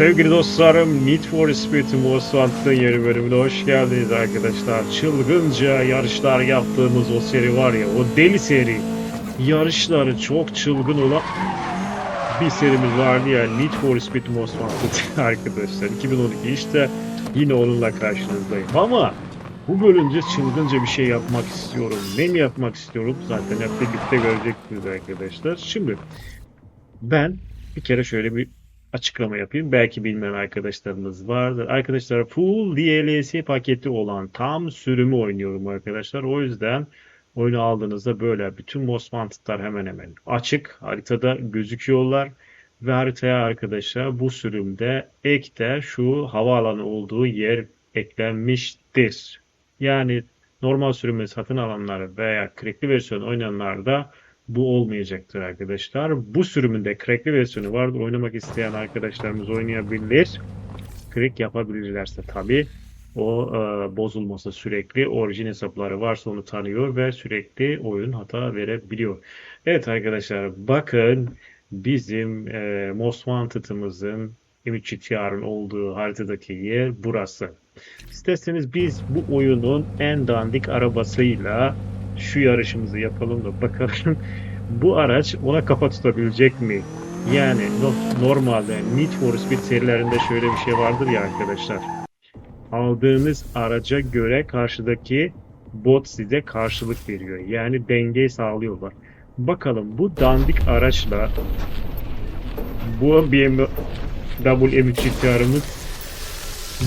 Sevgili dostlarım, Need for Speed Most Wanted'ın yeni bölümüne hoş geldiniz arkadaşlar. Çılgınca yarışlar yaptığımız o seri var ya, o deli seri. Yarışları çok çılgın olan bir serimiz vardı ya, Need for Speed Most Wanted arkadaşlar. 2012 işte yine onunla karşınızdayım. Ama bu bölümde çılgınca bir şey yapmak istiyorum. Ne mi yapmak istiyorum? Zaten hep birlikte göreceksiniz arkadaşlar. Şimdi ben bir kere şöyle bir açıklama yapayım. Belki bilmeyen arkadaşlarımız vardır. Arkadaşlar full DLC paketi olan tam sürümü oynuyorum arkadaşlar. O yüzden oyunu aldığınızda böyle bütün Most Wanted'lar hemen hemen açık. Haritada gözüküyorlar. Ve haritaya arkadaşlar bu sürümde ekte şu havaalanı olduğu yer eklenmiştir. Yani normal sürümü satın alanlar veya crackli versiyon oynayanlarda bu olmayacaktır arkadaşlar. Bu sürümünde crackli versiyonu vardır. Oynamak isteyen arkadaşlarımız oynayabilir. Crack yapabilirlerse tabi. O e, bozulmasa sürekli orijin hesapları varsa onu tanıyor ve sürekli oyun hata verebiliyor. Evet arkadaşlar bakın bizim e, Most Wanted'ımızın M3GTR'ın olduğu haritadaki yer burası. İsterseniz biz bu oyunun en dandik arabasıyla şu yarışımızı yapalım da bakalım bu araç ona kafa tutabilecek mi? Yani no- normalde Need for Speed serilerinde şöyle bir şey vardır ya arkadaşlar. Aldığınız araca göre karşıdaki bot size karşılık veriyor. Yani dengeyi sağlıyorlar. Bakalım bu dandik araçla bu BMW M3 GTR'ımız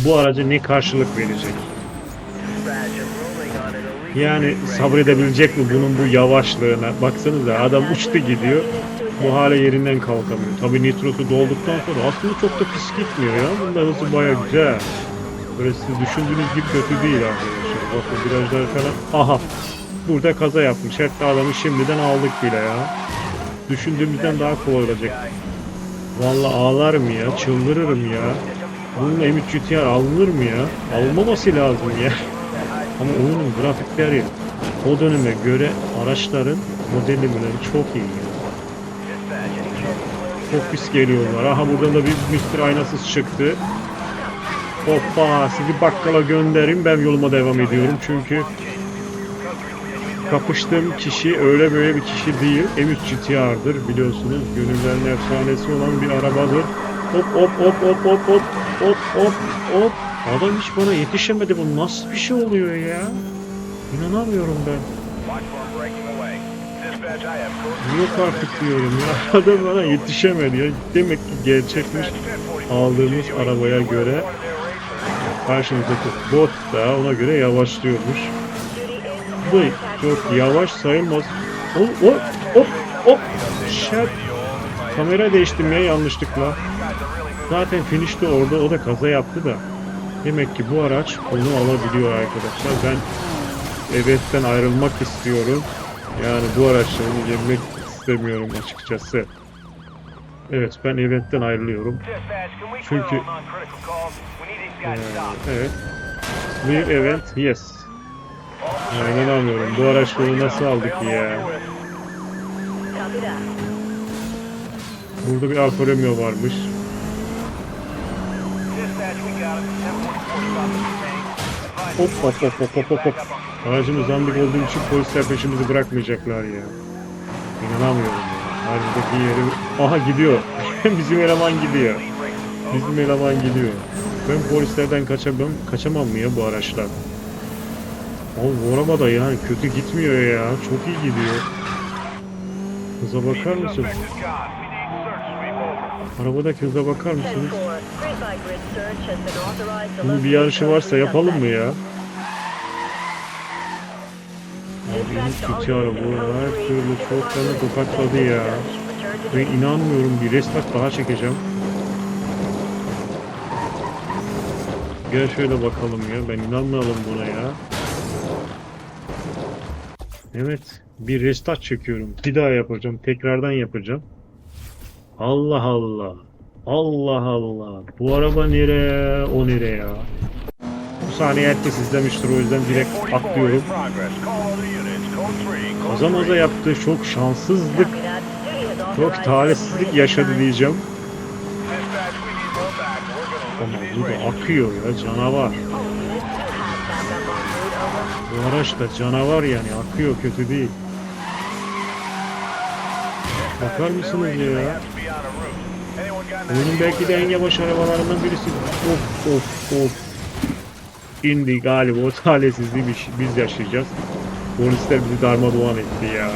bu araca ne karşılık verecek? Yani sabredebilecek mi bunun bu yavaşlığına? Baksanıza adam uçtu gidiyor. Bu hale yerinden kalkamıyor. Tabi nitrosu dolduktan sonra aslında çok da pis gitmiyor ya. Bunda hızı baya güzel. Böyle siz düşündüğünüz gibi kötü değil arkadaşlar. Bakın virajlar falan. Aha. Burada kaza yapmış. Hatta adamı şimdiden aldık bile ya. Düşündüğümüzden daha kolay olacak. Vallahi ağlarım ya. Çıldırırım ya. Bununla M3 GTR alınır mı ya? Alınmaması lazım ya. Ama oyunun grafikleri o döneme göre araçların modellemeleri çok iyi. Çok pis geliyorlar. Aha buradan da bir Mr. Aynasız çıktı. Hoppa sizi bakkala gönderin ben yoluma devam ediyorum çünkü kapıştığım kişi öyle böyle bir kişi değil. M3 GTR'dır biliyorsunuz. Gönüllerin efsanesi olan bir arabadır. Hop hop hop hop hop hop hop hop hop. Adam hiç bana yetişemedi. Bu nasıl bir şey oluyor ya? İnanamıyorum ben. Yok artık diyorum ya. Adam bana yetişemedi ya. Demek ki gerçekmiş aldığımız arabaya göre karşımızdaki bot da ona göre yavaşlıyormuş. Bu çok yavaş sayılmaz. Hop hop hop hop. Şap. Kamera değiştim ya yanlışlıkla. Zaten finişte orada o da kaza yaptı da. Demek ki bu araç onu alabiliyor arkadaşlar. Ben evetten ayrılmak istiyorum. Yani bu araçları yemek istemiyorum açıkçası. Evet ben evetten ayrılıyorum. Çünkü Ee, evet. Bir event yes. Ya, inanamıyorum. Bu araçları nasıl aldık ya? Burada bir Alfa Romeo varmış. Hop hop hop hop hop hop hop. Aracımız dandik olduğu için polisler peşimizi bırakmayacaklar ya. İnanamıyorum ya. Haricideki yeri... Aha gidiyor. Bizim eleman gidiyor. Bizim eleman gidiyor. Ben polislerden kaçamam, kaçamam mı ya bu araçlar? Oğlum bu araba da yani kötü gitmiyor ya. Çok iyi gidiyor. Hıza bakar mısın? Arabadaki hıza bakar mısınız? Bunun bir yarışı varsa yapalım mı ya? Abi hiç kötü araba. Her türlü çok bana tokatladı ya. Ben inanmıyorum bir restart daha çekeceğim. Gel şöyle bakalım ya. Ben inanmayalım buna ya. Evet. Bir restart çekiyorum. Bir daha yapacağım. Tekrardan yapacağım. Allah Allah. Allah Allah. Bu araba nereye? O nereye ya? Bu sahneyi herkes izlemiştir. O yüzden direkt atlıyorum. Kaza maza yaptığı çok şanssızlık, çok talihsizlik yaşadı diyeceğim. Ama bu da akıyor ya canavar. Bu araç da canavar yani akıyor kötü değil. Bakar mısınız ya? Oyunun belki de en yavaş arabalarından birisi. Of of of. İndi galiba o talihsizliği biz, yaşayacağız. Polisler bizi darmadağın etti ya.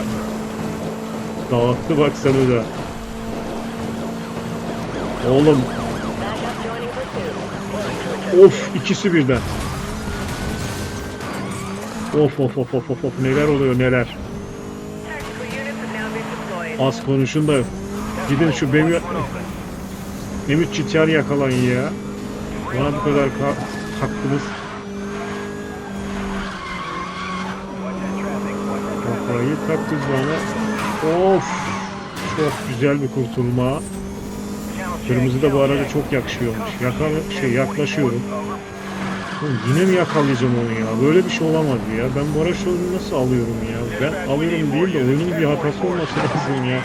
Dağıttı baksana da. Oğlum of ikisi birden. Of of of of of of neler oluyor neler. Az konuşun da gidin şu Bemi Mehmet Çiçer yakalayın ya. Bana bu kadar ka- hakkınız. Kafayı taktınız bana. Of. Çok güzel bir kurtulma. Kırmızı da bu araca çok yakışıyormuş. Yakala şey yaklaşıyorum. Oğlum yine mi yakalayacağım onu ya? Böyle bir şey olamaz ya. Ben bu araçla oyunu nasıl alıyorum ya? Ben alıyorum değil de oyunun bir hatası olması lazım ya.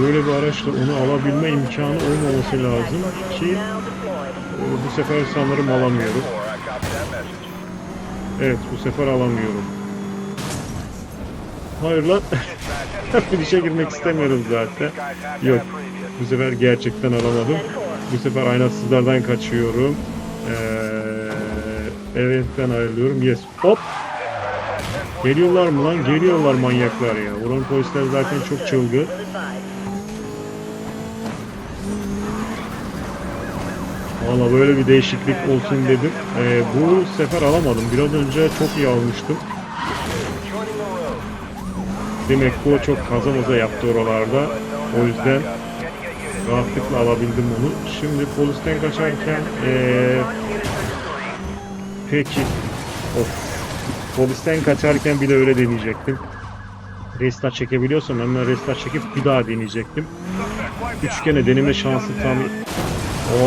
Böyle bir araçla onu alabilme imkanı olmaması lazım ki e, bu sefer sanırım alamıyorum. Evet bu sefer alamıyorum. Hayır lan. Finish'e girmek istemiyorum zaten. Yok. Bu sefer gerçekten alamadım. Bu sefer aynasızlardan kaçıyorum. Ee, evetten ayrılıyorum. Yes. Hop. Geliyorlar mı lan? Geliyorlar manyaklar ya. Buranın polisler zaten çok çılgın. Valla böyle bir değişiklik olsun dedim. Ee, bu sefer alamadım. Biraz önce çok iyi almıştım. Demek o çok kaza maza yaptı oralarda. O yüzden rahatlıkla alabildim onu. Şimdi polisten kaçarken ee, peki of polisten kaçarken bile öyle deneyecektim. Restart çekebiliyorsam hemen restart çekip bir daha deneyecektim. Üçgene deneme şansı tam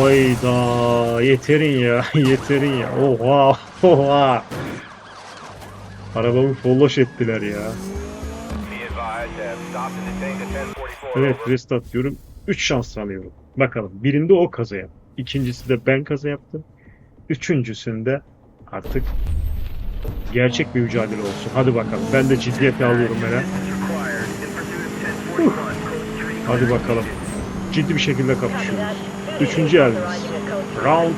Oyda yeterin ya yeterin ya. Oha oha. Arabamı folloş ettiler ya. Evet restart diyorum. 3 şans alıyorum. Bakalım birinde o kaza yaptı İkincisi de ben kaza yaptım. Üçüncüsünde artık gerçek bir mücadele olsun. Hadi bakalım ben de ciddiyete alıyorum hele. Hadi bakalım ciddi bir şekilde kapışıyoruz Üçüncü elimiz. Round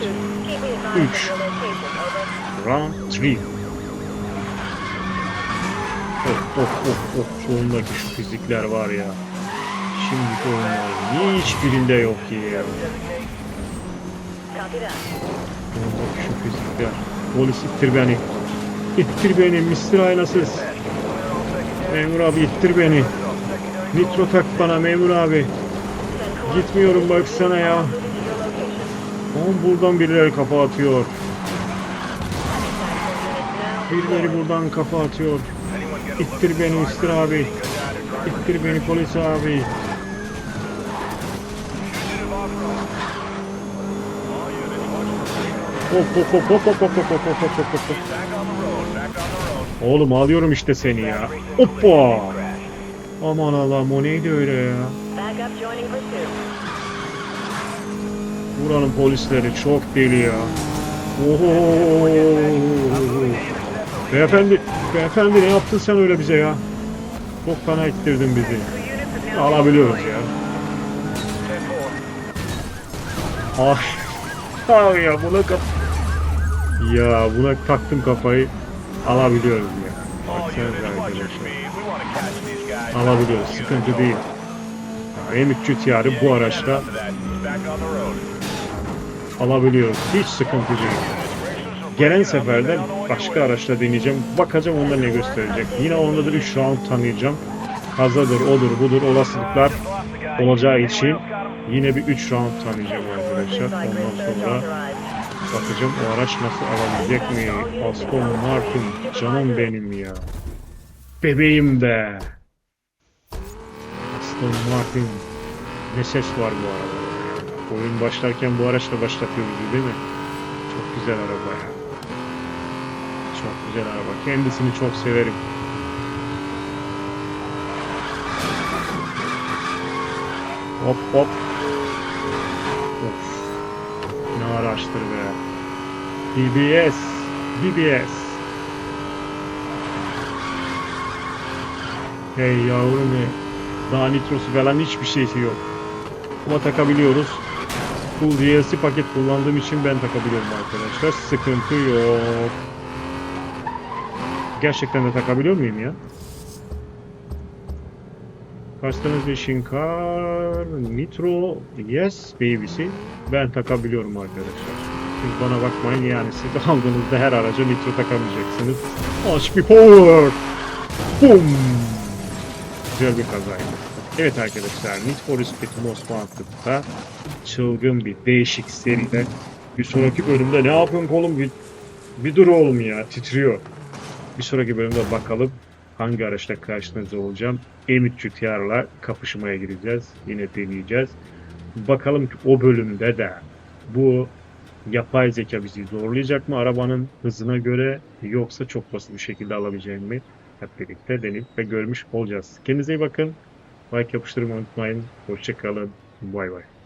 3. Round 3. Of of of of sonundaki şu fizikler var ya. Şimdiki oyunların hiçbirinde yok ya. Sonundaki şu fizikler. Polis ittir beni. İttir beni Mr. Aynasız. Memur abi ittir beni. Nitro tak bana memur abi. Gitmiyorum baksana ya. Oğlum buradan birileri kafa atıyor. Birileri buradan kafa atıyor. İttir beni istir abi. İttir beni polis abi. Hop hop hop hop hop hop hop hop hop hop hop. Oğlum alıyorum işte seni ya. Hoppa. Aman Allah'ım o neydi öyle ya. Buranın polisleri çok deli ya. Oho. Beyefendi, beyefendi ne yaptın sen öyle bize ya? Çok fena ittirdin bizi. Alabiliyoruz ya. Ay. Ay ya buna kap... Ya buna taktım kafayı. Alabiliyoruz ya. Baksanıza arkadaşlar. Alabiliyoruz. Sıkıntı değil. Yani M3 tiyarı bu araçla alabiliyoruz. Hiç sıkıntı değil. Gelen seferde başka araçla deneyeceğim. Bakacağım onda ne gösterecek. Yine onda da 3 round tanıyacağım. Kazadır, odur, budur olasılıklar olacağı için yine bir 3 round tanıyacağım arkadaşlar. Ondan sonra bakacağım o araç nasıl alabilecek mi? Aston Martin canım benim ya. Bebeğim be. Martin. Ne ses var bu arabada. Oyun başlarken bu araçla başlatıyoruz değil mi? Çok güzel araba ya. Çok güzel araba. Kendisini çok severim. Hop hop. Of. Ne araç yavaştır be. BBS. BBS. Hey yavrum hey. Daha nitrosu falan hiçbir şeysi yok. Ama takabiliyoruz. Full DLC paket kullandığım için ben takabiliyorum arkadaşlar. Sıkıntı yok. Gerçekten de takabiliyor muyum ya? Ve Shinkar, Nitro, yes baby'si ben takabiliyorum arkadaşlar. Siz bana bakmayın yani siz aldığınızda her araca nitro takamayacaksınız. Aç bir power! Boom! Güzel bir kazaydı. Evet arkadaşlar Need for Speed Most Wanted'da çılgın bir değişik seride bir sonraki bölümde ne yapıyorsun kolum bir, bir dur oğlum ya titriyor. Bir sonraki bölümde bakalım hangi araçla karşınızda olacağım. M3 TR'la kapışmaya gireceğiz. Yine deneyeceğiz. Bakalım ki o bölümde de bu yapay zeka bizi zorlayacak mı arabanın hızına göre yoksa çok basit bir şekilde alabileceğim mi? Hep birlikte deneyip ve görmüş olacağız. Kendinize iyi bakın. Like yapıştırmayı unutmayın. Hoşçakalın. Bay bay.